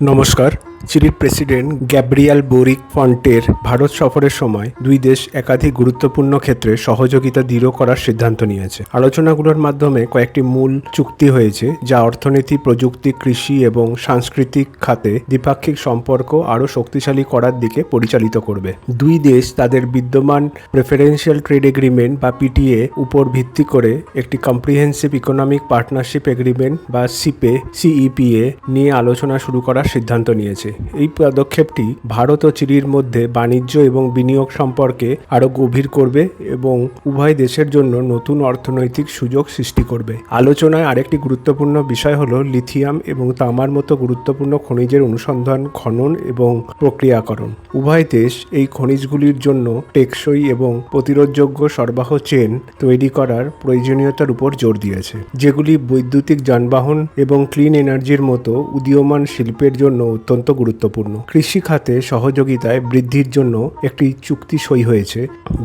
নমস্কার। চিলির president Gabriel boric ফন্টের ভারত সফরের সময় দুই দেশ একাধিক গুরুত্বপূর্ণ ক্ষেত্রে সহযোগিতা দৃঢ় করার সিদ্ধান্ত নিয়েছে। আলোচনাগুলোর মাধ্যমে কয়েকটি মূল চুক্তি হয়েছে, যা অর্থনীতি, প্রযুক্তি, কৃষি এবং সাংস্কৃতিক খাতে দ্বিপাক্ষিক সম্পর্ক আরও শক্তিশালী করার দিকে পরিচালিত করবে। দুই দেশ তাদের বিদ্যমান প্রেফারেন্সিয়াল ট্রেড এগ্রিমেন্ট বা পিটিএ উপর ভিত্তি করে একটি কম্প্রিহেন্সিভ ইকোনমিক পার্টনারশিপ এগ্রিমেন্ট বা সিপে, সিইপিএ নিয়ে আলোচনা শুরু করার সিদ্ধান্ত নিয়েছে। এই পদক্ষেপটি ভারত ও চিলির মধ্যে বাণিজ্য এবং বিনিয়োগ সম্পর্কে আরও গভীর করবে এবং উভয় দেশের জন্য নতুন অর্থনৈতিক সুযোগ সৃষ্টি করবে। আলোচনায় আরেকটি গুরুত্বপূর্ণ বিষয় হলো লিথিয়াম এবং তামার মতো গুরুত্বপূর্ণ খনিজের অনুসন্ধান, খনন এবং প্রক্রিয়াকরণ। উভয় দেশ এই খনিজগুলির জন্য টেকসই এবং প্রতিরোধযোগ্য সরবরাহ চেন তৈরি করার প্রয়োজনীয়তার উপর জোর দিয়েছে, যেগুলি বৈদ্যুতিক যানবাহন এবং ক্লিন এনার্জির মতো উদীয়মান শিল্পের জন্য অত্যন্ত গুরুত্বপূর্ণ। কৃষি খাতে সহযোগিতায় বৃদ্ধির জন্য একটি চুক্তি সই হয়েছে।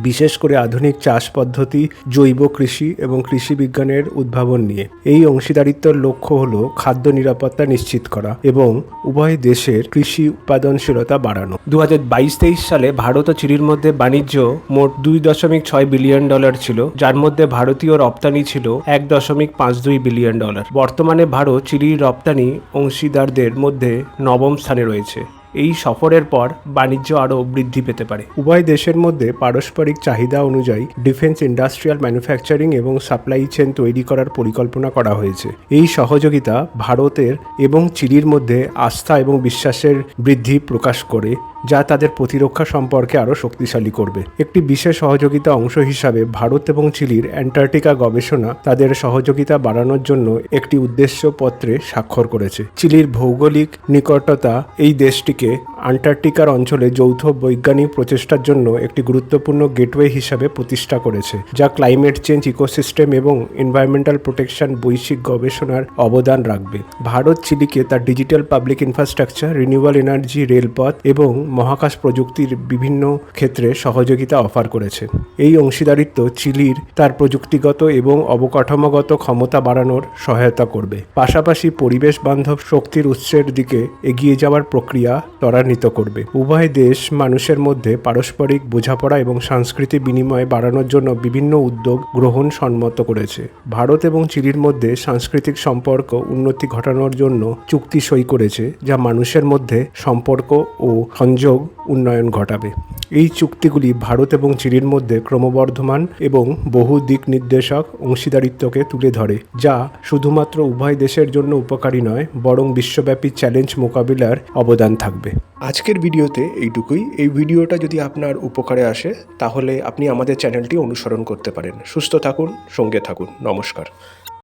বিশেষ করে আধুনিক চাষ পদ্ধতি, জৈব কৃষি এবং কৃষি বিজ্ঞানের উদ্ভাবন নিয়ে। এই অংশীদারিত্বের লক্ষ্য হল খাদ্য নিরাপত্তা নিশ্চিত করা এবং উভয় দেশের কৃষি উৎপাদনশীলতা বাড়ানো। দু হাজার বাইশ তেইশ সালে ভারত ও চিলির মধ্যে বাণিজ্য মোট দুই দশমিক ছয় বিলিয়ন ডলার ছিল, যার মধ্যে ভারতীয় রপ্তানি ছিল এক দশমিক পাঁচ দুই বিলিয়ন ডলার। বর্তমানে ভারত চিলির রপ্তানি অংশীদারদের মধ্যে নবম স্থানে রয়েছে। এই সফরের পর বাণিজ্য আরও বৃদ্ধি পেতে পারে। উভয় দেশের মধ্যে পারস্পরিক চাহিদা অনুযায়ী ডিফেন্স ইন্ডাস্ট্রিয়াল ম্যানুফ্যাকচারিং এবং সাপ্লাই চেন তৈরি করার পরিকল্পনা করা হয়েছে। এই সহযোগিতা ভারতের এবং চিলির মধ্যে আস্থা এবং বিশ্বাসের বৃদ্ধি প্রকাশ করে যা তাদের প্রতিরক্ষা সম্পর্কে আরও শক্তিশালী করবে। একটি বিশেষ সহযোগিতা অংশ হিসাবে ভারত এবং চিলির অ্যান্টার্কটিকা গবেষণা তাদের সহযোগিতা বাড়ানোর জন্য একটি উদ্দেশ্য পত্রে স্বাক্ষর করেছে। চিলির ভৌগোলিক নিকটতা এই দেশটিকে আন্টার্কটিকার অঞ্চলে যৌথ বৈজ্ঞানিক প্রচেষ্টার জন্য একটি গুরুত্বপূর্ণ গেটওয়ে হিসাবে প্রতিষ্ঠা করেছে, যা ক্লাইমেট চেঞ্জ ইকোসিস্টেম এবং এনভায়রনমেন্টাল প্রোটেকশন বৈশ্বিক গবেষণার অবদান রাখবে। ভারত, চিলিকে তার digital public infrastructure, renewable energy, রেলপথ এবং মহাকাশ প্রযুক্তির বিভিন্ন ক্ষেত্রে সহযোগিতা অফার করেছে। এই অংশীদারিত্ব চিলির তার প্রযুক্তিগত এবং অবকাঠামোগত ক্ষমতা বাড়ানোর সহায়তা করবে। পাশাপাশি পরিবেশ বান্ধব শক্তির উৎসের দিকে এগিয়ে যাওয়ার প্রক্রিয়া ত্বরান্বিত করবে। উভয় দেশ মানুষের মধ্যে পারস্পরিক বোঝাপড়া এবং সাংস্কৃতিক বিনিময় বাড়ানোর জন্য বিভিন্ন উদ্যোগ গ্রহণ সম্মত করেছে। ভারত এবং চিলির মধ্যে সাংস্কৃতিক সম্পর্ক উন্নতি ঘটানোর জন্য চুক্তি সই করেছে, যা মানুষের মধ্যে সম্পর্ক ও সংযোগ উন্নয়ন ঘটাবে। এই চুক্তিগুলি ভারত এবং চিলির মধ্যে ক্রমবর্ধমান এবং বহু দিক নির্দেশক অংশীদারিত্বকে তুলে ধরে, যা শুধুমাত্র উভয় দেশের জন্য উপকারী নয়, বরং বিশ্বব্যাপী চ্যালেঞ্জ মোকাবিলার অবদান থাকবে। আজকের ভিডিওতে এইটুকুই। এই ভিডিওটা যদি আপনার উপকারে আসে, তাহলে আপনি আমাদের চ্যানেলটি অনুসরণ করতে পারেন। সুস্থ থাকুন, সঙ্গে থাকুন। নমস্কার।